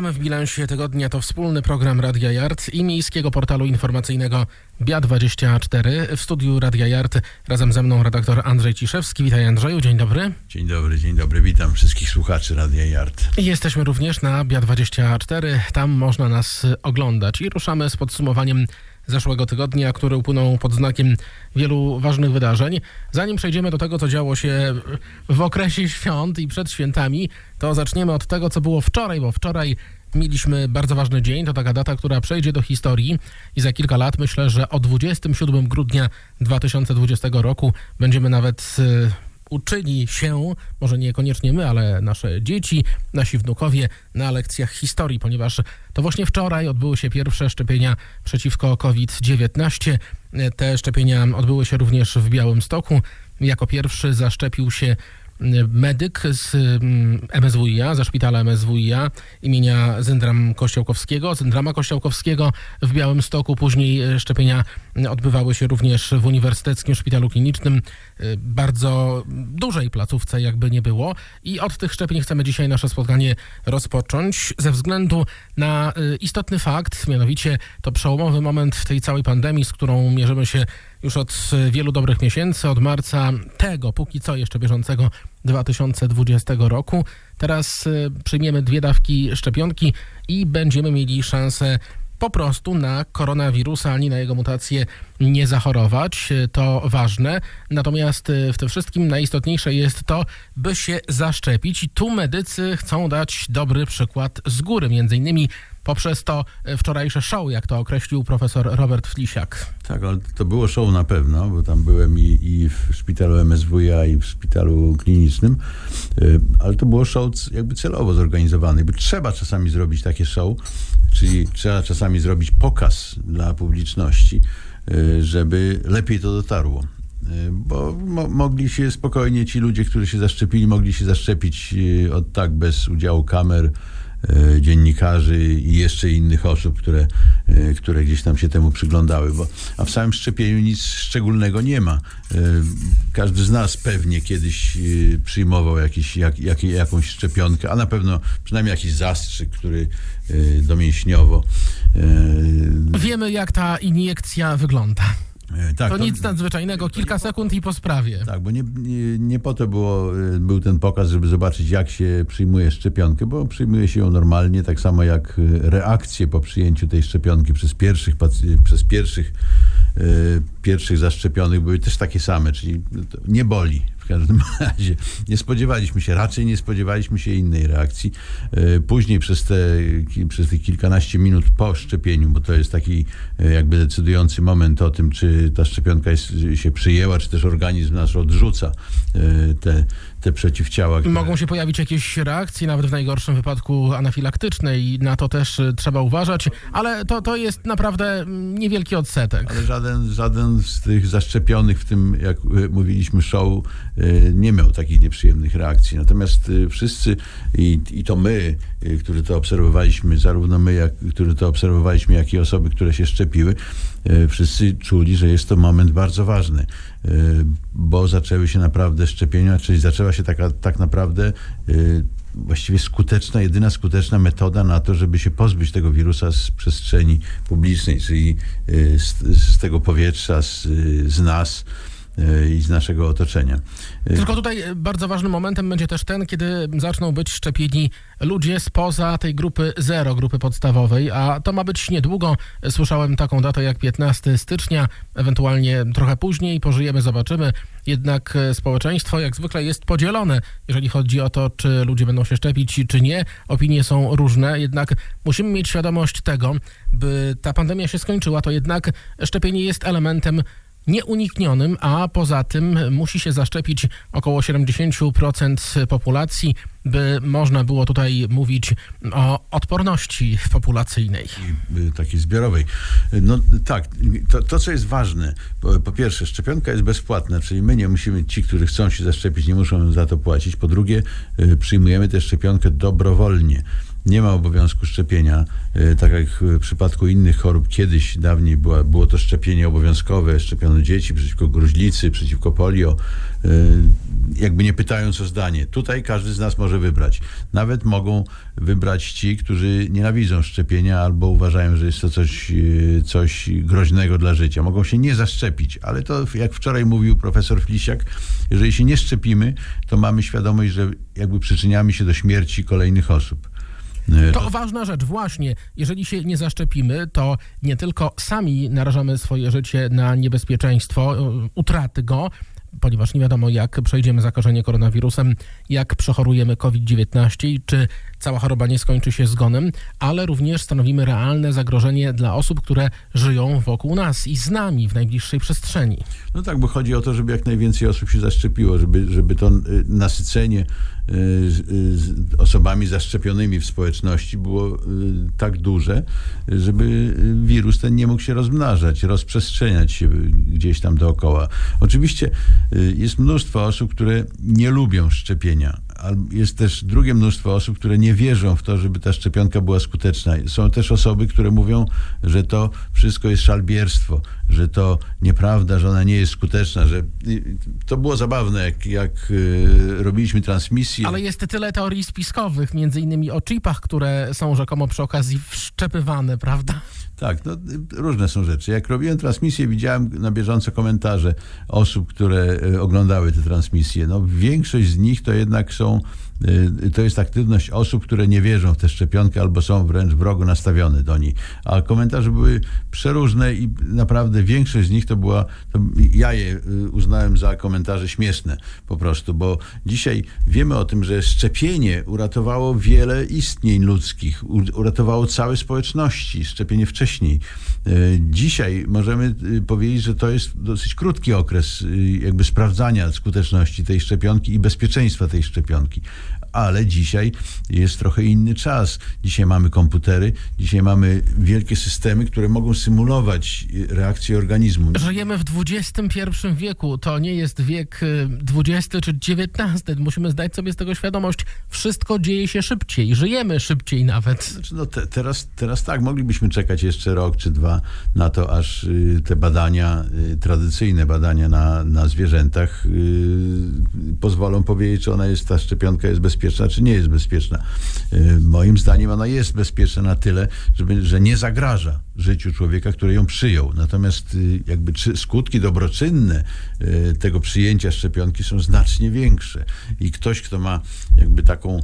Witamy w bilansie tygodnia. To wspólny program Radia Yard i miejskiego portalu informacyjnego BIA24. W studiu Radia Yard razem ze mną redaktor Andrzej Ciszewski. Witaj Andrzeju, dzień dobry. Dzień dobry, dzień dobry. Witam wszystkich słuchaczy Radia Yard. I Jesteśmy również na BIA24. Tam można nas oglądać. I ruszamy z podsumowaniem zeszłego tygodnia, który upłynął pod znakiem wielu ważnych wydarzeń. Zanim przejdziemy do tego, co działo się w okresie świąt i przed świętami, to zaczniemy od tego, co było wczoraj, bo wczoraj mieliśmy bardzo ważny dzień. To taka data, która przejdzie do historii i za kilka lat myślę, że o 27 grudnia 2020 roku będziemy nawet y, uczyli się, może niekoniecznie my, ale nasze dzieci, nasi wnukowie na lekcjach historii, ponieważ to właśnie wczoraj odbyły się pierwsze szczepienia przeciwko COVID-19. Te szczepienia odbyły się również w Białymstoku. Jako pierwszy zaszczepił się medyk z mm, MSWiA, ze szpitala MSWiA imienia Zyndram Kościołkowskiego, Zyndrama Kościołkowskiego w Białymstoku. Później e, szczepienia odbywały się również w Uniwersyteckim Szpitalu Klinicznym, e, bardzo dużej placówce jakby nie było. I od tych szczepień chcemy dzisiaj nasze spotkanie rozpocząć ze względu na e, istotny fakt, mianowicie to przełomowy moment w tej całej pandemii, z którą mierzymy się już od wielu dobrych miesięcy, od marca tego, póki co jeszcze bieżącego 2020 roku. Teraz y, przyjmiemy dwie dawki szczepionki i będziemy mieli szansę po prostu na koronawirusa ani na jego mutację nie zachorować. Y, To ważne. Natomiast w tym wszystkim najistotniejsze jest to, by się zaszczepić. I tu medycy chcą dać dobry przykład z góry, między innymi poprzez to y, wczorajsze show, jak to określił profesor Robert Flisiak. Tak, ale to było show na pewno, bo tam byłem i, i w szpitalu MSWiA i w szpitalu klinicznym, Y, ale to było show jakby celowo zorganizowane, bo trzeba czasami zrobić takie show, czyli trzeba czasami zrobić pokaz dla publiczności, y, żeby lepiej to dotarło. Bo mo- mogli się spokojnie, ci ludzie, którzy się zaszczepili, mogli się zaszczepić od tak bez udziału kamer, dziennikarzy i jeszcze innych osób, które, y, które gdzieś tam się temu przyglądały. Bo, a w samym szczepieniu nic szczególnego nie ma. Y, Każdy z nas pewnie kiedyś przyjmował jakiś, jak, jak, jakąś szczepionkę, a na pewno przynajmniej jakiś zastrzyk, który domięśniowo. Wiemy, jak ta iniekcja wygląda. Y, tak, To nic nadzwyczajnego, kilka sekund i po sprawie. Tak, bo nie, nie, nie po to było, y, był ten pokaz, żeby zobaczyć, jak się przyjmuje szczepionkę, bo przyjmuje się ją normalnie, tak samo jak y, reakcje po przyjęciu tej szczepionki przez pierwszych, przez pierwszych, pierwszych zaszczepionych były też takie same, czyli to nie boli. Każdym razie nie spodziewaliśmy się, raczej nie spodziewaliśmy się innej reakcji. Y, Później przez te, przez te kilkanaście minut po szczepieniu, bo to jest taki y, jakby decydujący moment o tym, czy ta szczepionka jest, się przyjęła, czy też organizm nasz odrzuca y, te, te przeciwciała. które- Mogą się pojawić jakieś reakcje, nawet w najgorszym wypadku anafilaktyczne i na to też y, trzeba uważać, ale to, to jest naprawdę mm, niewielki odsetek. Ale żaden, żaden z tych zaszczepionych w tym, jak y, mówiliśmy, show y, nie miał takich nieprzyjemnych reakcji. Natomiast wszyscy, i, i to my, którzy to obserwowaliśmy, zarówno my, jak, którzy to obserwowaliśmy, jak i osoby, które się szczepiły, wszyscy czuli, że jest to moment bardzo ważny, bo zaczęły się naprawdę szczepienia, czyli zaczęła się taka, tak naprawdę y, właściwie skuteczna, jedyna skuteczna metoda na to, żeby się pozbyć tego wirusa z przestrzeni publicznej, czyli y, z, z tego powietrza, z, z nas. y, i z naszego otoczenia. Y, Tylko tutaj y, bardzo ważnym momentem będzie też ten, kiedy zaczną być szczepieni ludzie spoza tej grupy zero, grupy podstawowej, a to ma być niedługo. Słyszałem taką datę jak 15 stycznia, ewentualnie trochę później, pożyjemy, zobaczymy. Jednak e, społeczeństwo jak zwykle jest podzielone, jeżeli chodzi o to, czy ludzie będą się szczepić, czy nie. Opinie są różne, jednak musimy mieć świadomość tego, by ta pandemia się skończyła, to jednak szczepienie jest elementem nieuniknionym, a poza tym musi się zaszczepić około 70% populacji, by można było tutaj mówić o odporności populacyjnej. y, takiej zbiorowej. No tak, to, to co jest ważne, po, po pierwsze, szczepionka jest bezpłatna, czyli my nie musimy, ci, którzy chcą się zaszczepić, nie muszą za to płacić. Po drugie, y, przyjmujemy tę szczepionkę dobrowolnie. Nie ma obowiązku szczepienia, e, tak jak w przypadku innych chorób kiedyś, dawniej była, było to szczepienie obowiązkowe, szczepiono dzieci przeciwko gruźlicy, przeciwko polio, e, jakby nie pytając o zdanie. Tutaj każdy z nas może wybrać. Nawet mogą wybrać ci, którzy nienawidzą szczepienia albo uważają, że jest to coś, e, coś groźnego dla życia. Mogą się nie zaszczepić, ale to jak wczoraj mówił profesor Flisiak, jeżeli się nie szczepimy, to mamy świadomość, że jakby przyczyniamy się do śmierci kolejnych osób. E, To ważna rzecz, właśnie. Jeżeli się nie zaszczepimy, to nie tylko sami narażamy swoje życie na niebezpieczeństwo e, utraty go, ponieważ nie wiadomo, jak przejdziemy zakażenie koronawirusem, jak przechorujemy COVID-19 i czy cała choroba nie skończy się zgonem, ale również stanowimy realne zagrożenie dla osób, które żyją wokół nas i z nami w najbliższej przestrzeni. No tak, bo chodzi o to, żeby jak najwięcej osób się zaszczepiło, żeby, żeby to y, nasycenie y, y, osobami zaszczepionymi w społeczności było tak duże, żeby wirus ten nie mógł się rozmnażać, rozprzestrzeniać się gdzieś tam dookoła. Oczywiście jest mnóstwo osób, które nie lubią szczepienia. Jest też drugie mnóstwo osób, które nie wierzą w to, żeby ta szczepionka była skuteczna. Są też osoby, które mówią, że to wszystko jest szalbierstwo, że to nieprawda, że ona nie jest skuteczna, że to było zabawne, jak, jak y, robiliśmy transmisję. Ale jest tyle teorii spiskowych, między innymi o chipach, które są rzekomo przy okazji wszczepywane, prawda? Tak, no, różne są rzeczy. Jak robiłem transmisję, widziałem na bieżąco komentarze osób, które y, oglądały te transmisje. No, większość z nich to jednak są, to jest aktywność osób, które nie wierzą w tę szczepionkę albo są wręcz wrogo nastawione do niej. A komentarze były przeróżne i naprawdę większość z nich to była, to ja je y, uznałem za komentarze śmieszne po prostu, bo dzisiaj wiemy o tym, że szczepienie uratowało wiele istnień ludzkich, uratowało całe społeczności, szczepienie wcześniej. Y, Dzisiaj możemy y, powiedzieć, że to jest dosyć krótki okres y, jakby sprawdzania skuteczności tej szczepionki i bezpieczeństwa tej szczepionki. Ale dzisiaj jest trochę inny czas. Dzisiaj mamy komputery, dzisiaj mamy wielkie systemy, które mogą symulować y, reakcję organizmu. Żyjemy w XXI wieku, to nie jest wiek y, XX czy XIX. Musimy zdać sobie z tego świadomość. Wszystko dzieje się szybciej, żyjemy szybciej nawet. Znaczy, no te, teraz, teraz tak, moglibyśmy czekać jeszcze rok czy dwa na to, aż y, te badania, y, tradycyjne badania na, na zwierzętach y, pozwolą powiedzieć, czy ona jest, ta szczepionka jest bezpieczna, czy nie jest bezpieczna. Y, moim zdaniem ona jest bezpieczna na tyle, żeby, że nie zagraża życiu człowieka, który ją przyjął. Natomiast y, jakby skutki dobroczynne y, tego przyjęcia szczepionki są znacznie większe. I ktoś, kto ma jakby taką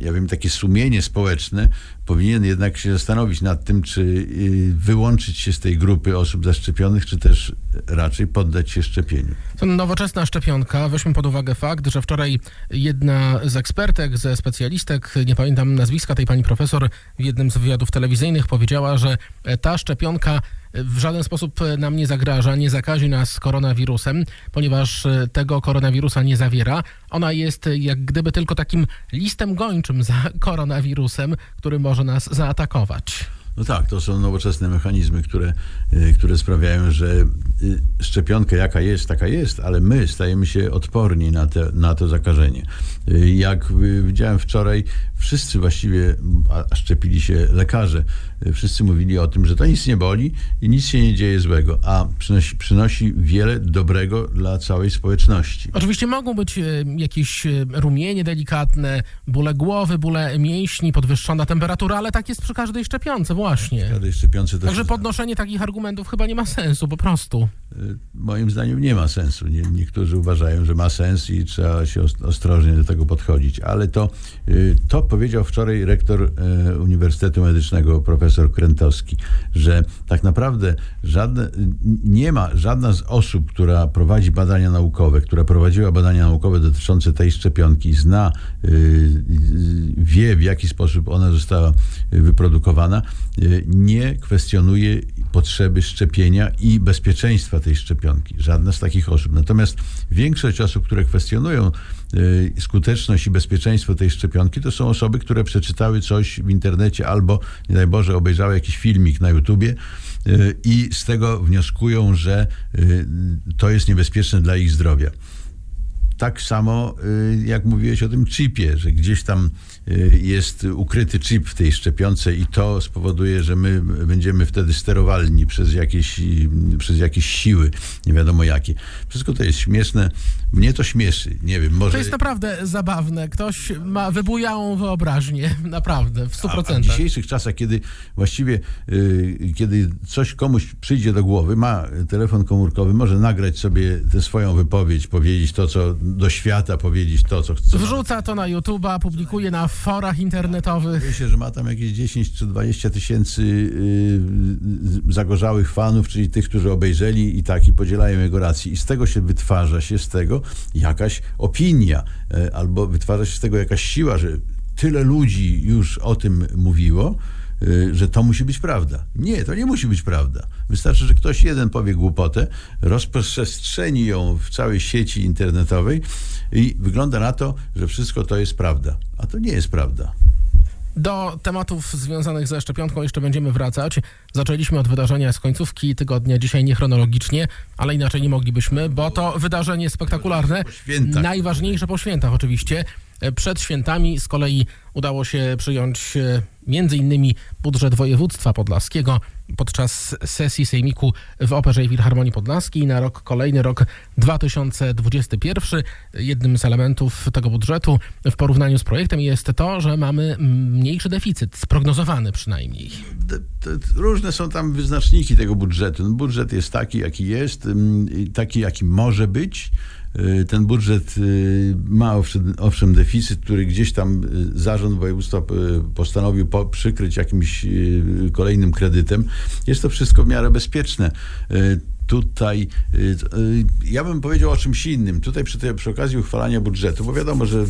ja wiem, takie sumienie społeczne, powinien jednak się zastanowić nad tym, czy y, wyłączyć się z tej grupy osób zaszczepionych, czy też raczej poddać się szczepieniu. To nowoczesna szczepionka. Weźmy pod uwagę fakt, że wczoraj jedna z ekspertek, ze specjalistek, nie pamiętam nazwiska tej pani profesor, w jednym z wywiadów telewizyjnych powiedziała, że ta szczepionka w żaden sposób nam nie zagraża, nie zakazi nas koronawirusem, ponieważ tego koronawirusa nie zawiera. Ona jest jak gdyby tylko takim listem gończym za koronawirusem, który może nas zaatakować. No tak, to są nowoczesne mechanizmy, które, które sprawiają, że szczepionka jaka jest, taka jest, ale my stajemy się odporni na, te, na to zakażenie. Jak widziałem wczoraj, wszyscy właściwie, a szczepili się lekarze, y, wszyscy mówili o tym, że to nic nie boli i nic się nie dzieje złego, a przynosi, przynosi wiele dobrego dla całej społeczności. Oczywiście mogą być e, jakieś e, rumienie delikatne, bóle głowy, bóle mięśni, podwyższona temperatura, ale tak jest przy każdej szczepionce właśnie. Każdej szczepionce Także się podnoszenie takich argumentów chyba nie ma sensu, po prostu. Y, moim zdaniem nie ma sensu. Nie, niektórzy uważają, że ma sens i trzeba się os- ostrożnie do tego podchodzić. Ale to, y, to powiedział wczoraj rektor y, Uniwersytetu Medycznego, profesor Krętowski, że tak naprawdę żadne, nie ma żadna z osób, która prowadzi badania naukowe, która prowadziła badania naukowe dotyczące tej szczepionki, zna, y, wie w jaki sposób ona została wyprodukowana, y, nie kwestionuje potrzeby szczepienia i bezpieczeństwa tej szczepionki. Żadna z takich osób. Natomiast większość osób, które kwestionują y, skuteczność i bezpieczeństwo tej szczepionki, to są osoby, które przeczytały coś w internecie albo, nie daj Boże, obejrzały jakiś filmik na YouTubie y, i z tego wnioskują, że y, to jest niebezpieczne dla ich zdrowia tak samo jak mówiłeś o tym chipie, że gdzieś tam jest ukryty chip w tej szczepionce i to spowoduje, że my będziemy wtedy sterowalni przez jakieś, y, przez jakieś siły, nie wiadomo jakie. Wszystko to jest śmieszne. Mnie to śmieszy. Nie wiem, może... To jest naprawdę zabawne. Ktoś ma wybujałą wyobraźnię, naprawdę, w 100%. A, a w dzisiejszych czasach, kiedy właściwie, y, kiedy coś komuś przyjdzie do głowy, ma telefon komórkowy, może nagrać sobie tę swoją wypowiedź, powiedzieć to, co do świata, powiedzieć to, co chce. Wrzuca to na YouTube'a, publikuje na forach internetowych. Myślę, że ma tam jakieś 10 czy 20 tysięcy y, zagorzałych fanów, czyli tych, którzy obejrzeli i tak, i podzielają jego rację. I z tego się wytwarza się z tego jakaś opinia, e, albo wytwarza się z tego jakaś siła, że tyle ludzi już o tym mówiło, y, że to musi być prawda. Nie, to nie musi być prawda. Wystarczy, że ktoś jeden powie głupotę, rozprzestrzeni ją w całej sieci internetowej i wygląda na to, że wszystko to jest prawda. A to nie jest prawda. Do tematów związanych ze szczepionką jeszcze będziemy wracać. Zaczęliśmy od wydarzenia z końcówki tygodnia, dzisiaj nie chronologicznie, ale inaczej nie moglibyśmy, bo to wydarzenie spektakularne, Po najważniejsze po świętach oczywiście. Przed świętami z kolei udało się przyjąć e, między innymi budżet województwa podlaskiego podczas sesji sejmiku w Operze i Filharmonii Podlaskiej na rok kolejny, rok 2021. Jednym z elementów tego budżetu w porównaniu z projektem jest to, że mamy mniejszy deficyt, sprognozowany przynajmniej. Różne są tam wyznaczniki tego budżetu. No, budżet jest taki, jaki jest, i taki, jaki może być. Y, Ten budżet y, ma owszem, deficyt, który gdzieś tam y, zarząd województwa postanowił po- przykryć jakimś kolejnym kredytem. Jest to wszystko w miarę bezpieczne. Tutaj y, y, ja bym powiedział o czymś innym. Tutaj przy, tej, przy okazji uchwalania budżetu, bo wiadomo, że y,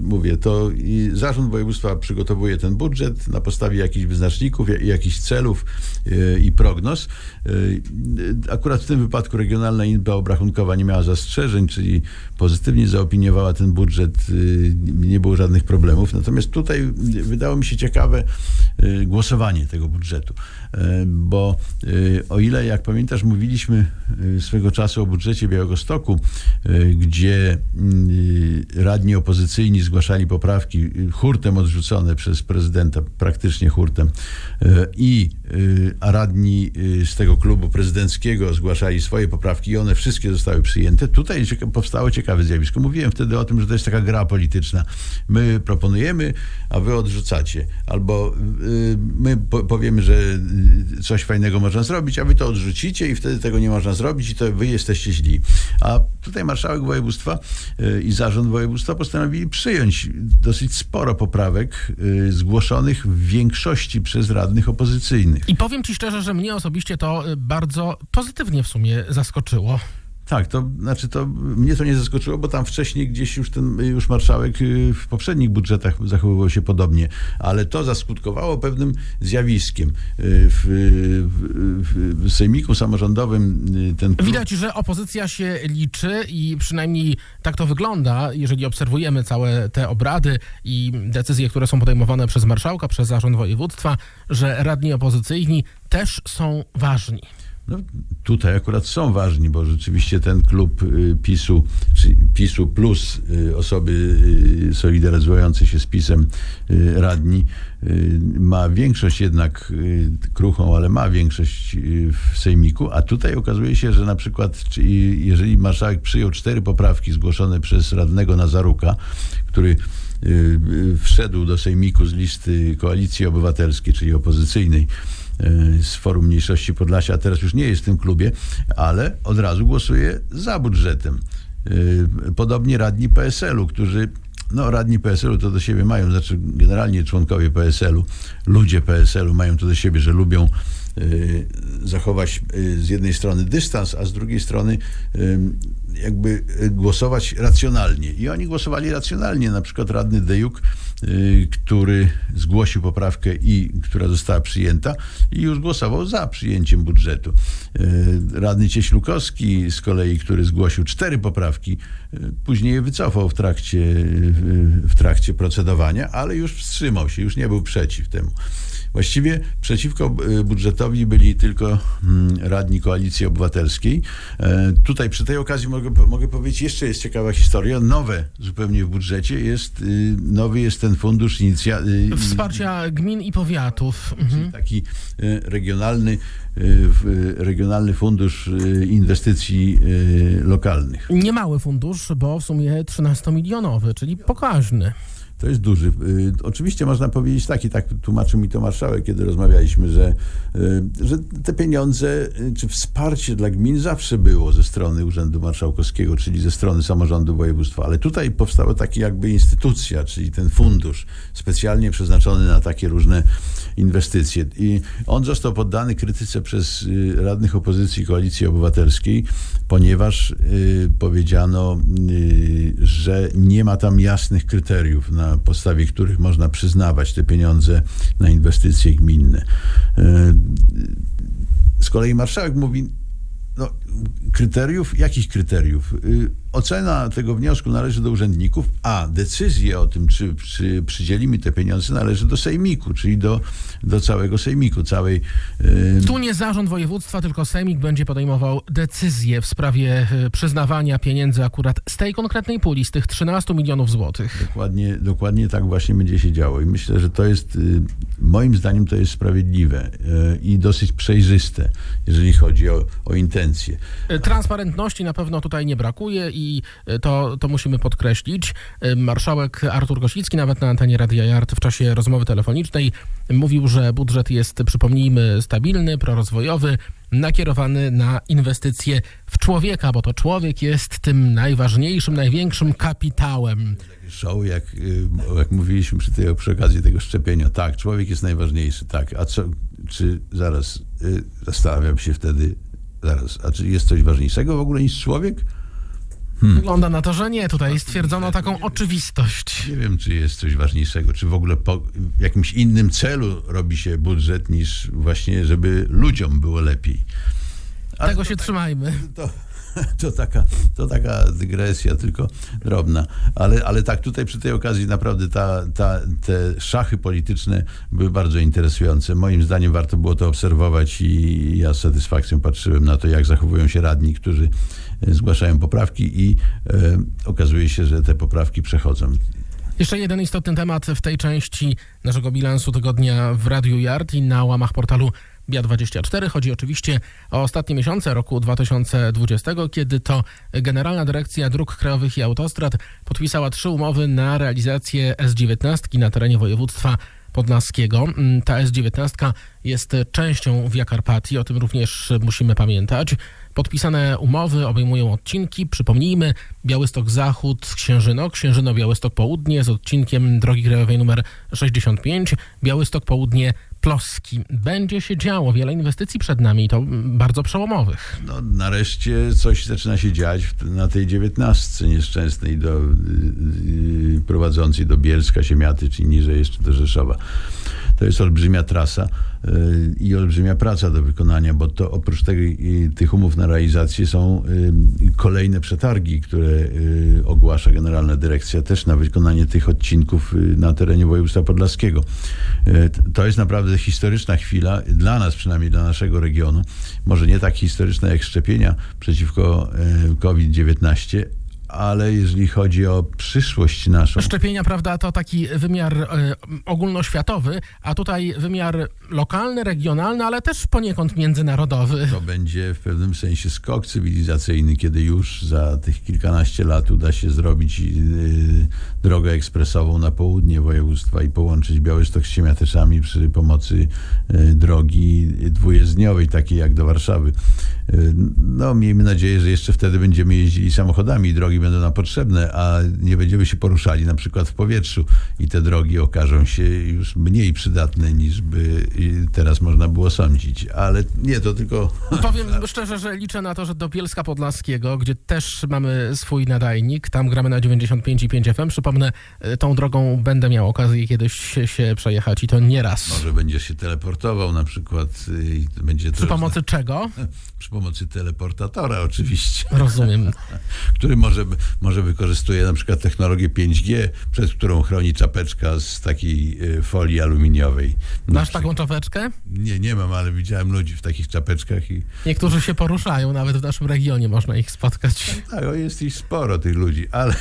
mówię, to zarząd województwa przygotowuje ten budżet na podstawie jakichś wyznaczników, ja- jakichś celów i prognoz. Akurat w tym wypadku Regionalna Izba Obrachunkowa nie miała zastrzeżeń, czyli pozytywnie zaopiniowała ten budżet, nie było żadnych problemów. Natomiast tutaj wydało mi się ciekawe głosowanie tego budżetu, bo o ile, jak pamiętasz, mówiliśmy y, swego czasu o budżecie Białegostoku, y, gdzie y, radni opozycyjni zgłaszali poprawki hurtem odrzucone przez prezydenta, praktycznie hurtem, i a radni z tego klubu prezydenckiego zgłaszali swoje poprawki i one wszystkie zostały przyjęte. Tutaj powstało ciekawe zjawisko. Mówiłem wtedy o tym, że to jest taka gra polityczna. My proponujemy, a wy odrzucacie. Albo my po, powiemy, że coś fajnego można zrobić, a wy to odrzucicie i wtedy tego nie można zrobić i to wy jesteście źli. A tutaj marszałek województwa y, i zarząd województwa postanowili przyjąć dosyć sporo poprawek y, zgłoszonych w większości przez radnych opozycyjnych. I powiem ci szczerze, że mnie osobiście to y, bardzo pozytywnie w sumie zaskoczyło. Tak, to znaczy to mnie to nie zaskoczyło, bo tam wcześniej gdzieś już ten już marszałek y, w poprzednich budżetach zachowywał się podobnie, ale to zaskutkowało pewnym zjawiskiem. Y, W, w, w sejmiku samorządowym y, ten Widać, że opozycja się liczy i przynajmniej tak to wygląda, jeżeli obserwujemy całe te obrady i decyzje, które są podejmowane przez marszałka, przez zarząd województwa, że radni opozycyjni też są ważni. No, tutaj akurat są ważni, bo rzeczywiście ten klub y, PiSu, czy PiSu plus y, osoby y, solidaryzujące się z PiSem radni, ma większość jednak kruchą, ale ma większość w sejmiku, a tutaj okazuje się, że na przykład jeżeli marszałek przyjął cztery poprawki zgłoszone przez radnego Nazaruka, który wszedł do sejmiku z listy Koalicji Obywatelskiej, czyli opozycyjnej, z Forum Mniejszości Podlasia, a teraz już nie jest w tym klubie, ale od razu głosuje za budżetem. Y, Podobnie radni PSL-u, którzy no, radni PSL-u to do siebie mają, znaczy generalnie członkowie PSL-u, ludzie PSL-u mają to do siebie, że lubią y, zachować y, z jednej strony dystans, a z drugiej strony y, jakby y, głosować racjonalnie. I oni głosowali racjonalnie. Na przykład radny Dejuk, y, który zgłosił poprawkę i która została przyjęta i już głosował za przyjęciem budżetu. Y, Radny Cieślukowski z kolei, który zgłosił cztery poprawki, y, później je wycofał w trakcie, w trakcie procedowania, ale już wstrzymał się, już nie był przeciw temu. Właściwie przeciwko y, budżetowi byli tylko mm, radni Koalicji Obywatelskiej. E, Tutaj przy tej okazji mogę, mogę powiedzieć, jeszcze jest ciekawa historia. Nowe zupełnie w budżecie jest, y, nowy jest ten fundusz inicja... y, Wsparcia gmin i powiatów. Mhm. taki regionalny, regionalny fundusz inwestycji lokalnych. Niemały fundusz, bo w sumie 13-milionowy, czyli pokaźny. To jest duży. Y, Oczywiście można powiedzieć tak, i tak tłumaczył mi to marszałek, kiedy rozmawialiśmy, że, y, że te pieniądze, y, czy wsparcie dla gmin zawsze było ze strony Urzędu Marszałkowskiego, czyli ze strony samorządu województwa, ale tutaj powstała taka jakby instytucja, czyli ten fundusz specjalnie przeznaczony na takie różne inwestycje. I on został poddany krytyce przez radnych opozycji Koalicji Obywatelskiej, ponieważ powiedziano, że nie ma tam jasnych kryteriów, na podstawie których można przyznawać te pieniądze na inwestycje gminne. Y, Z kolei marszałek mówi, no, kryteriów? Jakich kryteriów? Y, Ocena tego wniosku należy do urzędników, a decyzję o tym, czy, czy przydzielimy te pieniądze, należy do sejmiku, czyli do, do całego sejmiku, całej. y, Tu nie zarząd województwa, tylko sejmik będzie podejmował decyzję w sprawie e, przyznawania pieniędzy akurat z tej konkretnej puli, z tych 13 milionów złotych. Dokładnie, dokładnie tak właśnie będzie się działo. I myślę, że to jest, y, moim zdaniem, to jest sprawiedliwe y, i dosyć przejrzyste, jeżeli chodzi o, o intencje. Transparentności na pewno tutaj nie brakuje i e, to, to musimy podkreślić. E, Marszałek Artur Kosicki nawet na antenie Radia Jart w czasie rozmowy telefonicznej mówił, że budżet jest, przypomnijmy, stabilny, prorozwojowy, nakierowany na inwestycje w człowieka, bo to człowiek jest tym najważniejszym, największym kapitałem. Show, jak, y, jak mówiliśmy przy, tej, przy okazji tego szczepienia, tak, człowiek jest najważniejszy, tak, a co, czy zaraz, y, zastanawiam się wtedy, zaraz, a czy jest coś ważniejszego w ogóle niż człowiek? Wygląda na to, że nie. Tutaj stwierdzono taką oczywistość. Nie wiem, czy jest coś ważniejszego, czy w ogóle po jakimś innym celu robi się budżet, niż właśnie, żeby ludziom było lepiej. Ale Tego to się tak- trzymajmy. To, to, taka, to taka dygresja, tylko drobna. Ale, ale tak, tutaj przy tej okazji naprawdę ta, ta, te szachy polityczne były bardzo interesujące. Moim zdaniem warto było to obserwować i ja z satysfakcją patrzyłem na to, jak zachowują się radni, którzy e, zgłaszają poprawki i e, okazuje się, że te poprawki przechodzą. Jeszcze jeden istotny temat w tej części naszego bilansu tygodnia w Radiu Yard i na łamach portalu BIA24. Chodzi oczywiście o ostatnie miesiące roku 2020, kiedy to Generalna Dyrekcja Dróg Krajowych i Autostrad podpisała trzy umowy na realizację S19 na terenie województwa podlaskiego. Mm, Ta S19 jest częścią Via Carpatii, o tym również musimy pamiętać. Podpisane umowy obejmują odcinki, przypomnijmy, Białystok Zachód, Księżyno, Księżyno Białystok Południe z odcinkiem drogi krajowej numer 65, Białystok Południe Ploski. Będzie się działo, wiele inwestycji przed nami i to bardzo przełomowych. No, nareszcie coś zaczyna się dziać na tej dziewiętnastce nieszczęsnej do, yy, prowadzącej do Bielska, Siemiaty, czy niżej jeszcze do Rzeszowa. To jest olbrzymia trasa yy, i olbrzymia praca do wykonania, bo to oprócz tych umów na realizację są yy, kolejne przetargi, które yy, ogłasza Generalna Dyrekcja też na wykonanie tych odcinków na terenie województwa podlaskiego. To jest naprawdę historyczna chwila, dla nas przynajmniej, dla naszego regionu. Może nie tak historyczna jak szczepienia przeciwko yy, COVID-19, ale jeżeli chodzi o przyszłość naszą, Szczepienia, prawda, to taki wymiar e, ogólnoświatowy, a tutaj wymiar lokalny, regionalny, ale też poniekąd międzynarodowy. To będzie w pewnym sensie skok cywilizacyjny, kiedy już za tych kilkanaście lat uda się zrobić yy, drogę ekspresową na południe województwa i połączyć Białystok z Siemiatyczami przy pomocy yy, drogi dwujezdniowej, takiej jak do Warszawy. Yy, no, miejmy nadzieję, że jeszcze wtedy będziemy jeździli samochodami i drogi będą nam potrzebne, a nie będziemy się poruszali na przykład w powietrzu i te drogi okażą się już mniej przydatne niż by yy, teraz można było sądzić. Ale nie, to tylko Powiem szczerze, że liczę na to, że do Bielska Podlaskiego, gdzie też mamy swój nadajnik, tam gramy na 95,5 FM. Przypomnę, e, tą drogą będę miał okazję kiedyś się, przejechać i to nie raz. Może będzie się teleportował na przykład y, i będzie Przy pomocy czego? przy pomocy teleportatora oczywiście, Rozumiem. który może może wykorzystuje na przykład technologię 5G, przed którą chroni czapeczka z takiej e, folii aluminiowej. Masz przykład. taką czapeczkę? Nie, nie mam, ale widziałem ludzi w takich czapeczkach i Niektórzy się poruszają, nawet w naszym regionie można ich spotkać. tak, o, jest ich sporo tych ludzi, ale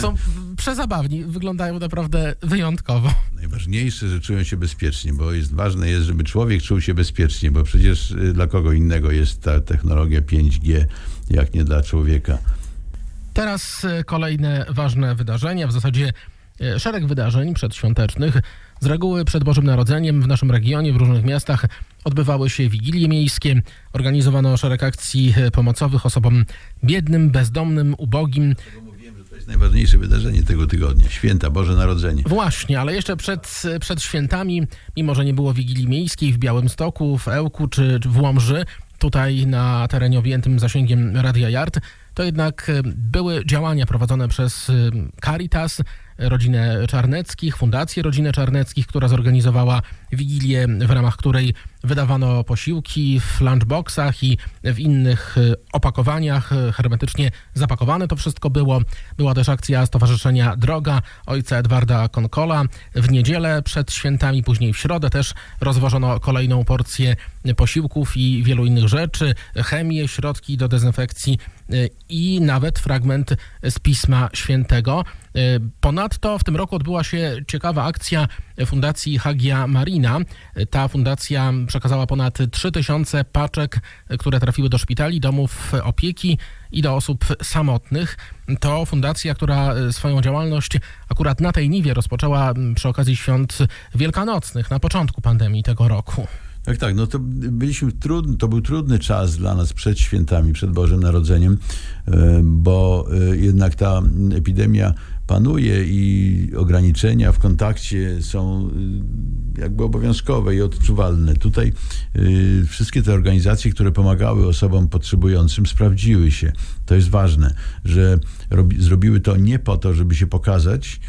Są przezabawni, wyglądają naprawdę wyjątkowo. najważniejsze, że czują się bezpiecznie, bo jest ważne jest, żeby człowiek czuł się bezpiecznie, bo przecież y, dla kogo innego jest ta technologia 5G, jak nie dla człowieka. Teraz e, kolejne ważne wydarzenia, w zasadzie e, szereg wydarzeń przedświątecznych. Z reguły przed Bożym Narodzeniem w naszym regionie, w różnych miastach odbywały się wigilie miejskie. Organizowano szereg akcji e, pomocowych osobom biednym, bezdomnym, ubogim. Najważniejsze wydarzenie tego tygodnia. Święta Boże Narodzenie. Właśnie, ale jeszcze przed, przed świętami, mimo że nie było Wigilii Miejskiej w Białymstoku, w Ełku czy w Łomży, tutaj na terenie objętym zasięgiem Radia Yard, to jednak e, były działania prowadzone przez e, Caritas, rodzinę Czarneckich, Fundację Rodzinę Czarneckich, która zorganizowała wigilię, w ramach której wydawano posiłki w lunchboxach i w innych e, opakowaniach, e, hermetycznie zapakowane to wszystko było. Była też akcja Stowarzyszenia Droga ojca Edwarda Konkola. W niedzielę przed świętami, później w środę też rozwożono kolejną porcję posiłków i wielu innych rzeczy, chemię, środki do dezynfekcji e, i nawet fragment z Pisma Świętego. Ponadto w tym roku odbyła się ciekawa akcja Fundacji Hagia Marina. Ta fundacja przekazała ponad 3000 paczek, które trafiły do szpitali, domów opieki i do osób samotnych. To fundacja, która swoją działalność akurat na tej niwie rozpoczęła przy okazji świąt wielkanocnych, na początku pandemii tego roku. Tak, tak, no to byliśmy trudny, to był trudny czas dla nas przed świętami, przed Bożym Narodzeniem, e, bo e, jednak ta epidemia panuje i ograniczenia w kontakcie są e, jakby obowiązkowe i odczuwalne. Tutaj e, wszystkie te organizacje, które pomagały osobom potrzebującym, sprawdziły się. To jest ważne, że robi, zrobiły to nie po to, żeby się pokazać,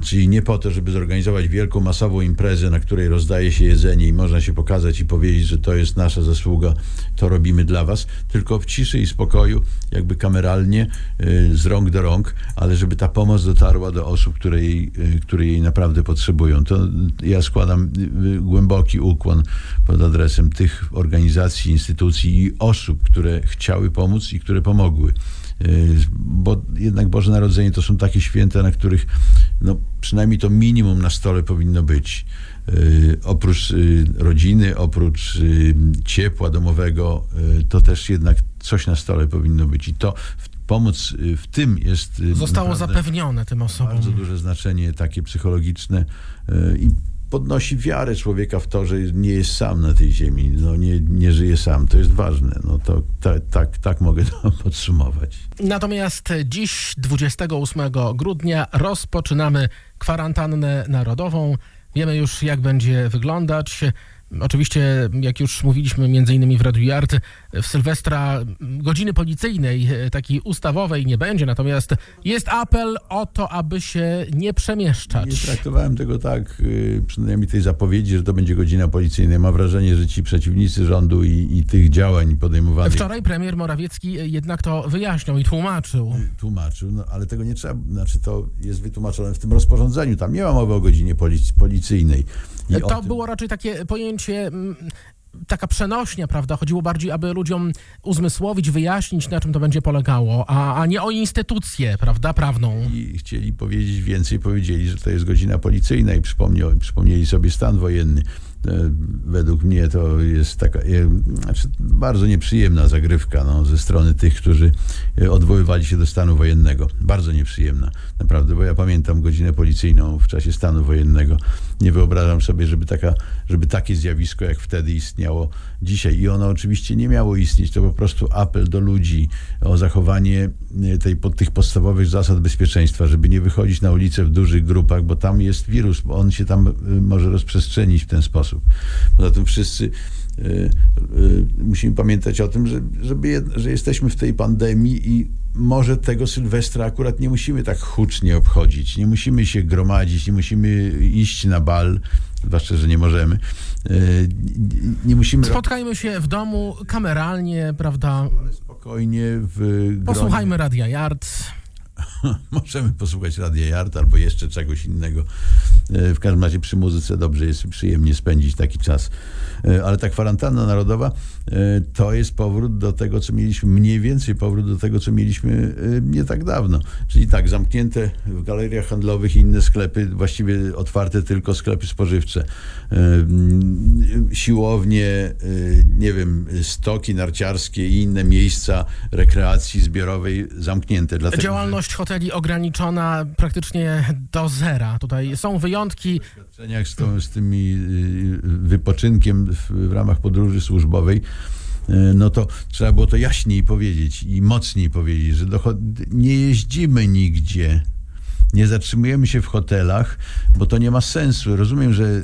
czyli nie po to, żeby zorganizować wielką, masową imprezę, na której rozdaje się jedzenie i można się pokazać i powiedzieć, że to jest nasza zasługa, to robimy dla was, tylko w ciszy i spokoju, jakby kameralnie, e, z rąk do rąk, ale żeby ta pomoc dotarła do osób, które jej, e, które jej naprawdę potrzebują. To ja składam e, głęboki ukłon pod adresem tych organizacji, instytucji i osób, które chciały pomóc i które pomogły. Y, Bo jednak Boże Narodzenie to są takie święta, na których no, przynajmniej to minimum na stole powinno być. Y, Oprócz y, rodziny, oprócz ciepła domowego, to też jednak coś na stole powinno być. I to pomoc w tym jest. Zostało zapewnione tym osobom. bardzo duże znaczenie takie psychologiczne i podnosi wiarę człowieka w to, że nie jest sam na tej ziemi, no nie, nie żyje sam. To jest ważne. No to ta, tak, tak mogę to podsumować. Natomiast dziś, 28 grudnia, rozpoczynamy kwarantannę narodową. Wiemy już, jak będzie wyglądać. Oczywiście, jak już mówiliśmy między innymi w Radiu Yard, w Sylwestra godziny policyjnej, e, takiej ustawowej nie będzie, natomiast jest apel o to, aby się nie Nie przemieszczać. traktowałem tego tak, y, przynajmniej tej zapowiedzi, że to będzie godzina policyjna. Mam wrażenie, że ci przeciwnicy rządu i, i tych działań podejmowanych Wczoraj premier Morawiecki jednak to wyjaśniał i tłumaczył. tłumaczył, no, ale tego nie trzeba, znaczy to jest wytłumaczone w tym rozporządzeniu. Tam nie ma mowy o godzinie polic- policyjnej. To tym- było raczej takie pojęcie, mm, taka przenośnia, prawda? Chodziło bardziej, aby ludziom uzmysłowić, wyjaśnić, na czym to będzie polegało, a, a nie o instytucję, prawda, prawną. i chcieli powiedzieć więcej, powiedzieli, że to jest godzina policyjna i przypomniał, przypomnieli sobie stan wojenny. E, Według mnie to jest taka e, znaczy bardzo nieprzyjemna zagrywka no, ze strony tych, którzy e, odwoływali się do stanu wojennego. Bardzo nieprzyjemna, naprawdę, bo ja pamiętam godzinę policyjną w czasie stanu wojennego. Nie wyobrażam sobie, żeby, taka, żeby takie zjawisko jak wtedy istniało dzisiaj. I ono oczywiście nie miało istnieć. To po prostu apel do ludzi o zachowanie tej, tych podstawowych zasad bezpieczeństwa, żeby nie wychodzić na ulicę w dużych grupach, bo tam jest wirus, on się tam może rozprzestrzenić w ten sposób. Poza tym wszyscy e, e, musimy pamiętać o tym, że, żeby, że jesteśmy w tej pandemii i może tego Sylwestra akurat nie musimy tak hucznie obchodzić, nie musimy się gromadzić, nie musimy iść na bal, zwłaszcza, że nie możemy. E, nie- musimy Spotkajmy się w domu kameralnie, prawda? spokojnie w gronie. Posłuchajmy Radia Yard. Możemy posłuchać Radia Yard albo jeszcze czegoś innego. E, W każdym razie przy muzyce dobrze jest przyjemnie spędzić taki czas. E, Ale ta kwarantanna narodowa e, to jest powrót do tego, co mieliśmy, mniej więcej powrót do tego, co mieliśmy nie tak dawno. Czyli tak, zamknięte w galeriach handlowych i inne sklepy, właściwie otwarte tylko sklepy spożywcze. Siłownie, nie wiem, stoki narciarskie i inne miejsca rekreacji zbiorowej zamknięte. Dlatego, że- Działalność hoteli ograniczona praktycznie do zera. Tutaj są wyjątki. doświadczeniach z, tą, z tymi y, wypoczynkiem w, w ramach podróży służbowej, y, no to trzeba było to jaśniej powiedzieć i mocniej powiedzieć, że dochod- nie jeździmy nigdzie. Nie zatrzymujemy się w hotelach, bo to nie ma sensu. Rozumiem, że y,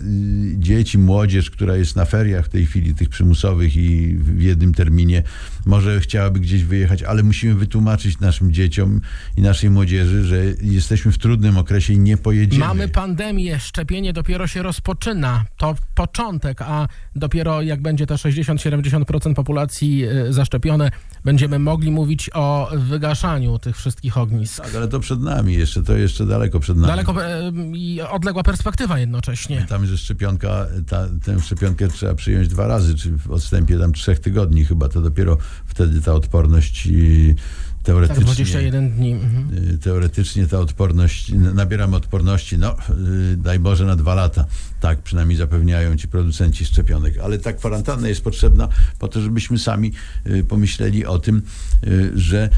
dzieci, młodzież, która jest na feriach w tej chwili, tych przymusowych i w jednym terminie, może chciałaby gdzieś wyjechać, ale musimy wytłumaczyć naszym dzieciom i naszej młodzieży, że jesteśmy w trudnym okresie i nie pojedziemy. Mamy pandemię, szczepienie dopiero się rozpoczyna. To początek, a dopiero jak będzie te 60-70% populacji y, zaszczepione, będziemy mogli mówić o wygaszaniu tych wszystkich ognisk. Tak, ale to przed nami jeszcze, to jeszcze daleko przed nami. Daleko e, i odległa perspektywa jednocześnie. Tam, że szczepionka, ta, tę szczepionkę trzeba przyjąć dwa razy, czy w odstępie tam trzech tygodni chyba, to dopiero wtedy ta odporność i Tak, teoretycznie... 21 dni. Mhm. y, Teoretycznie ta odporność, nabieramy odporności, no y, daj Boże na dwa lata. Tak przynajmniej zapewniają ci producenci szczepionek. Ale ta kwarantanna jest potrzebna po to, żebyśmy sami y, pomyśleli o tym, że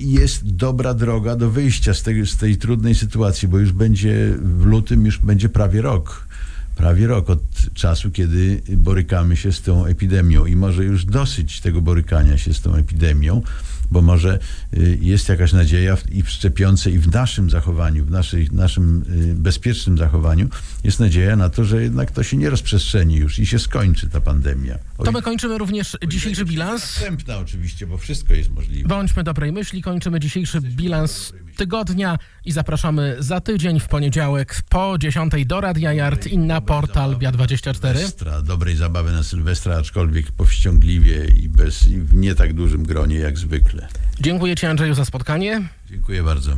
jest dobra droga do wyjścia z tej, z tej trudnej sytuacji, bo już będzie w lutym, już będzie prawie rok. Prawie rok od czasu, kiedy borykamy się z tą epidemią i może już dosyć tego borykania się z tą epidemią, bo może y, jest jakaś nadzieja i w szczepionce, i w naszym zachowaniu, w naszej, naszym y, bezpiecznym zachowaniu, jest nadzieja na to, że jednak to się nie rozprzestrzeni już i się skończy ta pandemia. O To my kończymy również dzisiejszy bilans. Następna oczywiście, bo wszystko jest możliwe. Bądźmy dobrej myśli, kończymy dzisiejszy bilans tygodnia i zapraszamy za tydzień w poniedziałek po 10 do Radia Yard i na portal Bia24. Sylwestra, dobrej zabawy na Sylwestra, aczkolwiek powściągliwie i, bez, i w nie tak dużym gronie jak zwykle. Dziękuję Ci Andrzeju za spotkanie. Dziękuję bardzo.